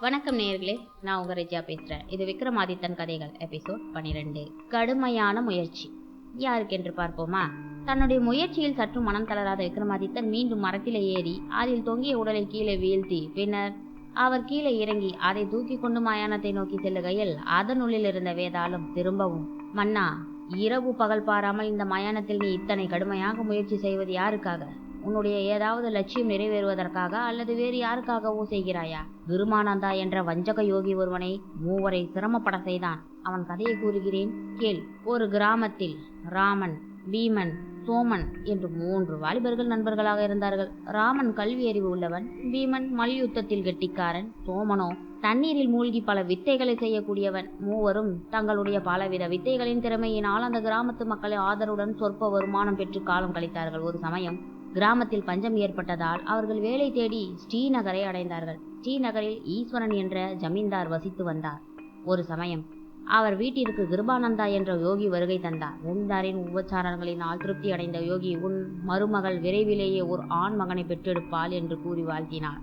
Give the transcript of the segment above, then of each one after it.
வணக்கம் நேயர்களே நான் உங்க ரெஜா பேசுகிறேன் இது விக்ரமாதித்தன் கதைகள் எபிசோட் பனிரெண்டு. கடுமையான முயற்சி. யாருக்கென்று பார்ப்போமா? தன்னுடைய முயற்சியில் சற்று மனம் தளராத விக்ரமாதித்தன் மீண்டும் மரத்தில் ஏறி அதில் தொங்கிய உடலை கீழே வீழ்த்தி பின்னர் அவர் கீழே இறங்கி அதை தூக்கி கொண்டு மயானத்தை நோக்கி செல்லுகையில் அதனுள்ளில் இருந்த வேதாளம் திரும்பவும் மன்னா இரவு பகல் பாராமல் இந்த மயானத்தில் நீ இத்தனை கடுமையாக முயற்சி செய்வது யாருக்காக? உன்னுடைய ஏதாவது லட்சியம் நிறைவேறுவதற்காக அல்லது வேறு யாருக்காகவோ செய்கிறாயா? குருமானந்தா என்ற வஞ்சக யோகி ஒருவனை மூவரை சிரமப்பட செய்தான். அவன் கதையை கூறுகிறேன். கேள். ஒரு கிராமத்தில் ராமன் பீமன் சோமன் என்று மூன்று வாலிபர்கள் நண்பர்களாக இருந்தார்கள். ராமன் கல்வி அறிவு உள்ளவன் பீமன் மல்யுத்தத்தில் கெட்டிக்காரன் சோமனோ தண்ணீரில் மூழ்கி பல வித்தைகளை செய்யக்கூடியவன். மூவரும் தங்களுடைய பலவித வித்தைகளின் திறமையினால் அந்த கிராமத்து மக்களை ஆதரவுடன் சொற்ப வருமானம் பெற்று காலம் கழித்தார்கள். ஒரு சமயம் கிராமத்தில் பஞ்சம் ஏற்பட்டதால் அவர்கள் வேலை தேடி ஸ்ரீநகரை அடைந்தார்கள். ஸ்ரீநகரில் ஈஸ்வரன் என்ற ஜமீன்தார் வசித்து வந்தார். ஒரு சமயம் அவர் வீட்டிற்கு கிருபானந்தா என்ற யோகி வருகை தந்தார். ஜமீன்தாரின் உபச்சாரங்களினால் திருப்தி அடைந்த யோகி உன் மருமகள் விரைவிலேயே ஒரு ஆண் மகனை பெற்றெடுப்பாள் என்று கூறி வாழ்த்தினார்.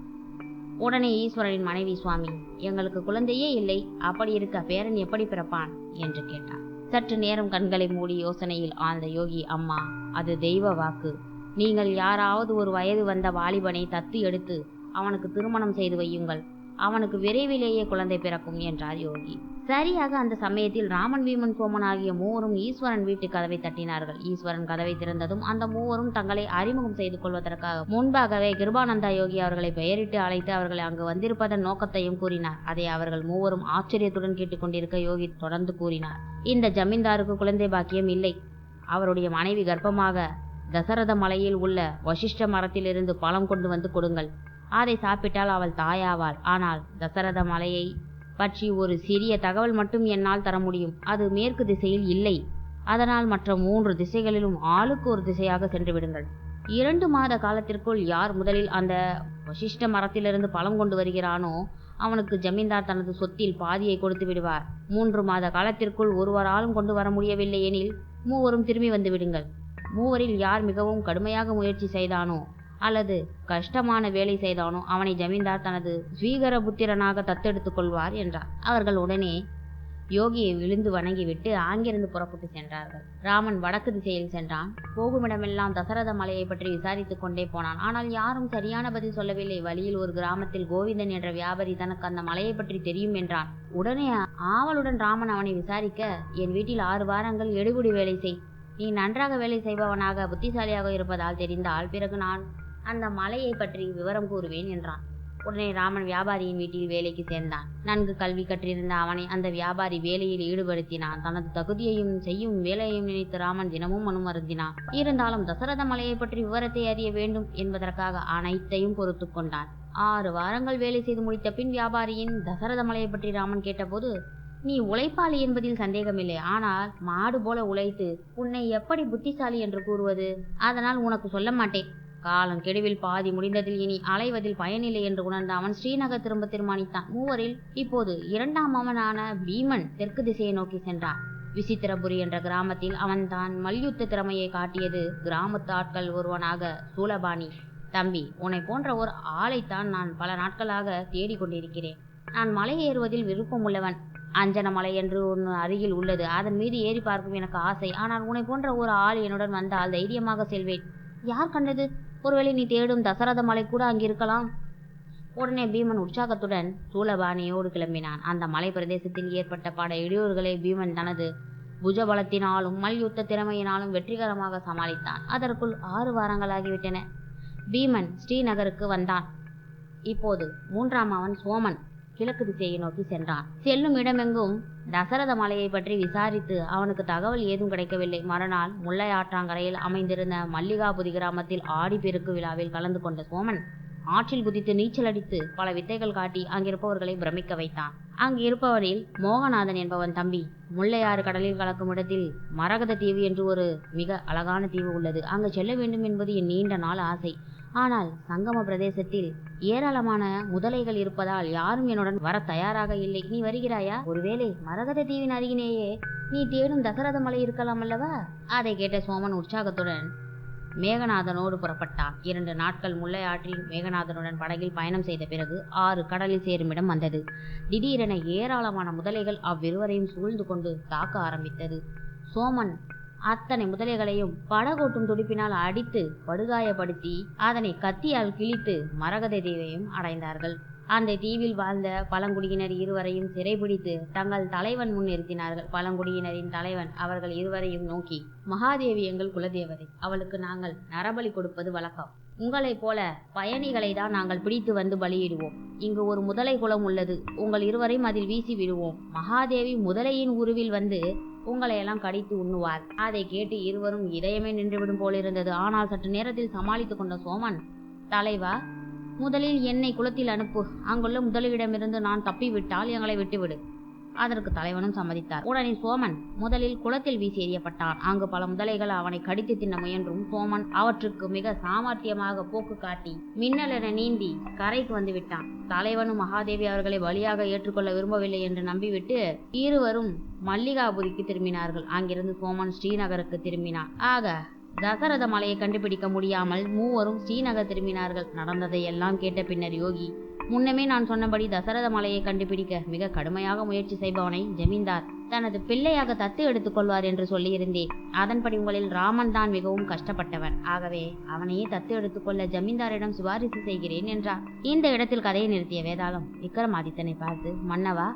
உடனே ஈஸ்வரனின் மனைவி சுவாமி எங்களுக்கு குழந்தையே இல்லை. அப்படி இருக்க பேரன் எப்படி பிறப்பான்? என்று கேட்டார். சற்று நேரம் கண்களை மூடி யோசனையில் ஆழ்ந்த யோகி அம்மா அது தெய்வ வாக்கு. நீங்கள் யாராவது ஒரு வயது வந்த வாலிபனை தத்து எடுத்து அவனுக்கு திருமணம் செய்து வையுங்கள். அவனுக்கு விரைவிலேயே குழந்தை பிறக்கும் என்றார் யோகி. சரியாக அந்த சமயத்தில் ராமன் வீமன் சோமன் ஆகிய மூவரும் ஈஸ்வரன் வீட்டு கதவை தட்டினார்கள். ஈஸ்வரன் கதவை திறந்ததும் அந்த மூவரும் தங்களை அறிமுகம் செய்து கொள்வதற்காக முன்பாகவே கிருபானந்தா யோகி அவர்களை பெயரிட்டு அழைத்து அவர்களை அங்கு வந்திருப்பதன் நோக்கத்தையும் கூறினார். அதை அவர்கள் மூவரும் ஆச்சரியத்துடன் கேட்டுக்கொண்டிருக்க யோகி தொடர்ந்து கூறினார். இந்த ஜமீன்தாருக்கு குழந்தை பாக்கியம் இல்லை. அவருடைய மனைவி கர்ப்பமாக தசரத மலையில் உள்ள வசிஷ்ட மரத்திலிருந்து பழம் கொண்டு வந்து கொடுங்கள். அதை சாப்பிட்டால் அவள் தாயாவாள். ஆனால் தசரத மலையை பற்றி ஒரு சிறிய தகவல் மட்டும் என்னால் தர முடியும். அது மேற்கு திசையில் இல்லை. அதனால் மற்ற மூன்று திசைகளிலும் ஆளுக்கு ஒரு திசையாக சென்று விடுங்கள். இரண்டு மாத காலத்திற்குள் யார் முதலில் அந்த வசிஷ்ட மரத்திலிருந்து பழம் கொண்டு வருகிறானோ அவனுக்கு ஜமீன்தார் தனது சொத்தில் பாதியை கொடுத்து விடுவார். மூன்று மாத காலத்திற்குள் ஒருவராலும் கொண்டு வர முடியவில்லை எனில் மூவரும் திரும்பி வந்து விடுங்கள். மூவரில் யார் மிகவும் கடுமையாக முயற்சி செய்தானோ அல்லது கஷ்டமான வேலை செய்தானோ அவனை ஜமீன்தார் தனது ஸ்வீகர புத்திரனாக தத்தெடுத்துக் கொள்வார் என்றார். அவர்கள் உடனே யோகியை விழுந்து வணங்கிவிட்டு அங்கிருந்து புறப்பட்டு சென்றார்கள். ராமன் வடக்கு திசையில் சென்றான். போகுமிடமெல்லாம் தசரத மலையை பற்றி விசாரித்துக் கொண்டே போனான். ஆனால் யாரும் சரியான பதில் சொல்லவில்லை. வழியில் ஒரு கிராமத்தில் கோவிந்தன் என்ற வியாபாரி தனக்கு அந்த மலையை பற்றி தெரியும் என்றான். உடனே ஆவலுடன் ராமன் அவனை விசாரிக்க என் வீட்டில் ஆறு வாரங்கள் எடுகுடி வேலை செய். நீ நன்றாக வேலை செய்பவனாக புத்திசாலியாக இருப்பதால் தெரிந்தால் பிறகு நான் அந்த மலையை பற்றி விவரம் கூறுவேன் என்றான். உடனே ராமன் வியாபாரியின் வீட்டில் வேலைக்கு சேர்ந்தான். நன்கு கல்வி கற்றிருந்த அவனை அந்த வியாபாரி வேலையில் ஈடுபடுத்தினான். தனது தகுதியையும் செய்யும் வேலையையும் நினைத்து ராமன் தினமும் மனுமருந்தினான் இருந்தாலும் தசரத மலையை பற்றி விவரத்தை அறிய வேண்டும் என்பதற்காக அனைத்தையும் பொறுத்து கொண்டான். ஆறு வாரங்கள் வேலை செய்து முடித்த பின் வியாபாரியின் தசரத மலையை பற்றி ராமன் கேட்டபோது நீ உழைப்பாளி என்பதில் சந்தேகமில்லை. ஆனால் மாடு போல உழைத்து உன்னை எப்படி புத்திசாலி என்று கூறுவது? அதனால் உனக்கு சொல்ல மாட்டேன். காலம் கெடுவில் பாதி முடிந்ததில் இனி அலைவதில் பயனில்லை என்று உணர்ந்த அவன் ஸ்ரீநகர் திரும்ப தீர்மானித்தான். மூவரில் இப்போது இரண்டாம் அவனான பீமன் தெற்கு திசையை நோக்கி சென்றான். விசித்திரபுரி என்ற கிராமத்தில் அவன் தான் மல்யுத்த திறமையை காட்டியது கிராமத்து ஆட்கள் ஒருவனாக சூலபாணி. தம்பி உன்னை போன்ற ஒரு ஆளைத்தான் நான் பல நாட்களாக தேடிக்கொண்டிருக்கிறேன். நான் மலை ஏறுவதில் விருப்பம் அஞ்சனமலை அஞ்சன மலை என்று ஒன்று அருகில் உள்ளது. அதன் மீது ஏறி பார்க்கும் எனக்கு ஆசை. ஆனால் உன்னை போன்ற ஒரு ஆள் என்னுடன் வந்தால் தைரியமாக செல்வேன். யார் கண்டது? ஒருவேளை நீ தேடும் தசரத மலை கூட அங்கிருக்கலாம் உடனே பீமன் உற்சாகத்துடன் சூலபாணியோடு கிளம்பினான். அந்த மலை பிரதேசத்தில் ஏற்பட்ட பல இடையூறுகளை பீமன் தனது புஜபலத்தினாலும் மல்யுத்த திறமையினாலும் வெற்றிகரமாக சமாளித்தான். அதற்குள் ஆறு வாரங்களாகிவிட்டன. பீமன் ஸ்ரீநகருக்கு வந்தான். இப்போது மூன்றாம் அவன் சோமன். கிழக்கு திசையை நோக்கி சென்றான். செல்லும் இடமெங்கும் தசரத மலையை பற்றி விசாரித்து அவனுக்கு தகவல் ஏதும் கிடைக்கவில்லை. மறுநாள் முல்லை ஆற்றாங்கரையில் அமைந்திருந்த மல்லிகாபுதி கிராமத்தில் ஆடிப்பெருக்கு விழாவில் கலந்து கொண்ட சோமன் ஆற்றில் குதித்து நீச்சல் அடித்து பல வித்தைகள் காட்டி அங்கிருப்பவர்களை பிரமிக்க வைத்தான். அங்கு இருப்பவனில் மோகநாதன் என்பவன் தம்பி முல்லையாறு கடலில் கலக்கும் இடத்தில் மரகத தீவு என்று ஒரு மிக அழகான தீவு உள்ளது. அங்கு செல்ல வேண்டும் என்பது என் நீண்ட நாள் ஆசை. ஆனால் சங்கம பிரதேசத்தில் ஏராளமான முதலைகள் இருப்பதால் யாரும் என்னுடன் வர தயாராக இல்லை. நீ வருகிறாயா? ஒருவேளை மரகத தீவின் அருகினேயே நீ தேடும் தசரத மலை இருக்கலாம் அல்லவா? அதை கேட்ட சோமன் உற்சாகத்துடன் மேகநாதனோடு புறப்பட்டான். இரண்டு நாட்கள் முல்லை ஆற்றில் மேகநாதனுடன் படகில் பயணம் செய்த பிறகு ஆறு கடலில் சேருமிடம் வந்தது. திடீரென ஏராளமான முதலைகள் அவ்விருவரையும் சூழ்ந்து கொண்டு தாக்க ஆரம்பித்தது. சோமன் அத்தனை முதலைகளையும் படகோட்டும் துடிப்பினால் அடித்து படுகாயப்படுத்தி அதனை கத்தியால் கிழித்து மரகத தீவையும் அடைந்தார்கள். அந்த தீவில் வாழ்ந்த பழங்குடியினர் இருவரையும் சிறைபிடித்து தங்கள் தலைவன் முன் நிறுத்தினார்கள். பழங்குடியினரின் தலைவன் அவர்கள் இருவரையும் நோக்கி மகாதேவி எங்கள் குலதேவதை அவளுக்கு நாங்கள் நரபலி கொடுப்பது வழக்கம். உங்களைப் போல பயணிகளை தான் நாங்கள் பிடித்து வந்து பலியிடுவோம். இங்கு ஒரு முதலை குளம் உள்ளது. உங்கள் இருவரையும் அதில் வீசி விடுவோம். மகாதேவி முதலையின் உருவில் வந்து உங்களையெல்லாம் கடித்து உண்ணுவார். அதை கேட்டு இருவரும் இதயமே நின்றுவிடும் போலிருந்தது. ஆனால் சற்று நேரத்தில் சமாளித்துக் கொண்ட சோமன் தலைவா முதலில் என்னை குளத்தில் அனுப்பு. அங்குள்ள முதலிடமிருந்து நான் தப்பிவிட்டால் எங்களை விட்டுவிடு. அதற்கு தலைவனும் சம்மதித்தார். உடனே சோமன் முதலில் குளத்தில் வீசி எறியப்பட்டான். அங்கு பல முதலைகள் அவனை கடித்து தின்ன முயன்றும் சோமன் அவற்றுக்கு மிக சாமர்த்தியமாக போக்கு காட்டி மின்னலென நீந்தி கரைக்கு வந்து விட்டான். தலைவனும் மகாதேவி அவர்களை பலியாக ஏற்றுக்கொள்ள விரும்பவில்லை என்று நம்பிவிட்டு இருவரும் மல்லிகாபுரிக்கு திரும்பினார்கள். அங்கிருந்து சோமன் ஸ்ரீநகருக்கு திரும்பினான். ஆக தசரத மலையை கண்டுபிடிக்க முடியாமல் மூவரும் ஸ்ரீநகர் திரும்பினார்கள். நடந்ததை எல்லாம் கேட்ட பின்னர் யோகி முன்னமே நான் சொன்னபடி தசரத மலையை கண்டுபிடிக்க மிக கடுமையாக முயற்சி செய்பவனை ஜமீன்தார் தனது பிள்ளையாக தத்து எடுத்துக் கொள்வார் என்று சொல்லியிருந்தேன். அதன்படி உங்களில் ராமன் தான் மிகவும் கஷ்டப்பட்டவன் ஆகவே அவனையே தத்து எடுத்துக்கொள்ள ஜமீன்தாரிடம் சிபாரிசு செய்கிறேன் என்றார். இந்த இடத்தில் கதையை நிறுத்திய வேதாளம் விக்ரமாதித்தனை பார்த்து மன்னவா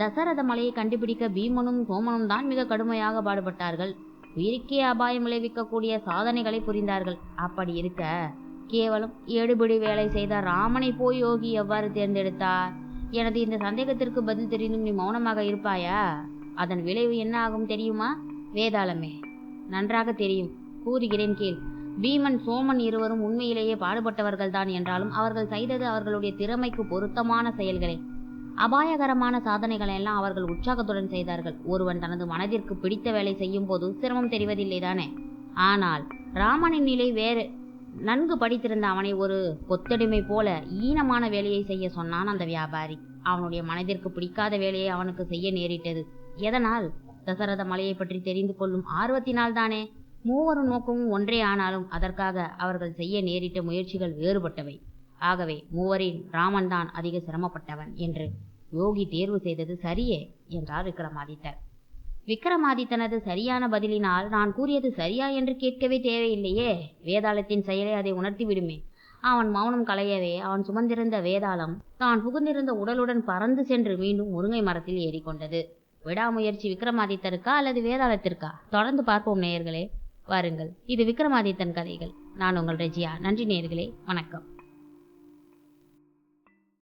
தசரத மலையை கண்டுபிடிக்க பீமனும் சோமனும் தான் மிக கடுமையாக பாடுபட்டார்கள். உயிருக்கே அபாயம் விளைவிக்கக்கூடிய சாதனைகளை புரிந்தார்கள். அப்படி இருக்க கேவலம் எடுபிடி வேலை செய்த ராமனை போய் யோகி எவ்வாறு தேர்ந்தெடுத்தார்? எனது இந்த சந்தேகத்திற்கு பதில் தெரிந்தும் நீ மௌனமாக இருப்பாயா? அதன் விளைவு என்ன ஆகும் தெரியுமா? வேதாளமே நன்றாக தெரியும். கூறுகிறேன் கேள். பீமன் சோமன் இருவரும் உண்மையிலேயே பாடுபட்டவர்கள்தான் என்றாலும் அவர்கள் செய்தது அவர்களுடைய திறமைக்கு பொருத்தமான செயல்களே. அபாயகரமான சாதனைகளை எல்லாம் அவர்கள் உற்சாகத்துடன் செய்தார்கள். ஒருவன் தனது மனதிற்கு பிடித்த வேலை செய்யும் போது சிரமம் தெரிவதில்லை தானே? ஆனால் ராமனின் நிலை வேறு. நன்கு படித்திருந்த அவனை ஒரு கொத்தடிமை போல ஈனமான வேலையை செய்ய சொன்னான் அந்த வியாபாரி. அவனுடைய மனதிற்கு பிடிக்காத வேலையை அவனுக்கு செய்ய நேரிட்டது. எதனால்? தசரத மலையை பற்றி தெரிந்து கொள்ளும் ஆர்வத்தினால் தானே? மூவரும் நோக்கமும் ஒன்றே ஆனாலும் அதற்காக அவர்கள் செய்ய நேரிட்ட முயற்சிகள் வேறுபட்டவை. ஆகவே மூவரில் ராமன்தான் அதிக சிரமப்பட்டவன் என்று யோகி தேர்வு செய்தது சரியே என்றார் விக்ரமாதித்தர். விக்ரமாதித்தனது சரியான பதிலினால் நான் கூறியது சரியா என்று கேட்கவே தேவையில்லையே. வேதாளத்தின் செயலை அதை உணர்த்திவிடுமே. அவன் மௌனம் களையவே அவன் சுமந்திருந்த வேதாளம் தான் புகுந்திருந்த உடலுடன் பறந்து சென்று மீண்டும் முருங்கை மரத்தில் ஏறிக்கொண்டது. விடாமுயற்சி விக்ரமாதித்தருக்கா அல்லது வேதாளத்திற்கா? தொடர்ந்து பார்ப்போம் நேயர்களே. வாருங்கள். இது விக்ரமாதித்தன் கதைகள். நான் உங்கள் ரெஜியா. நன்றி நேயர்களே. வணக்கம்.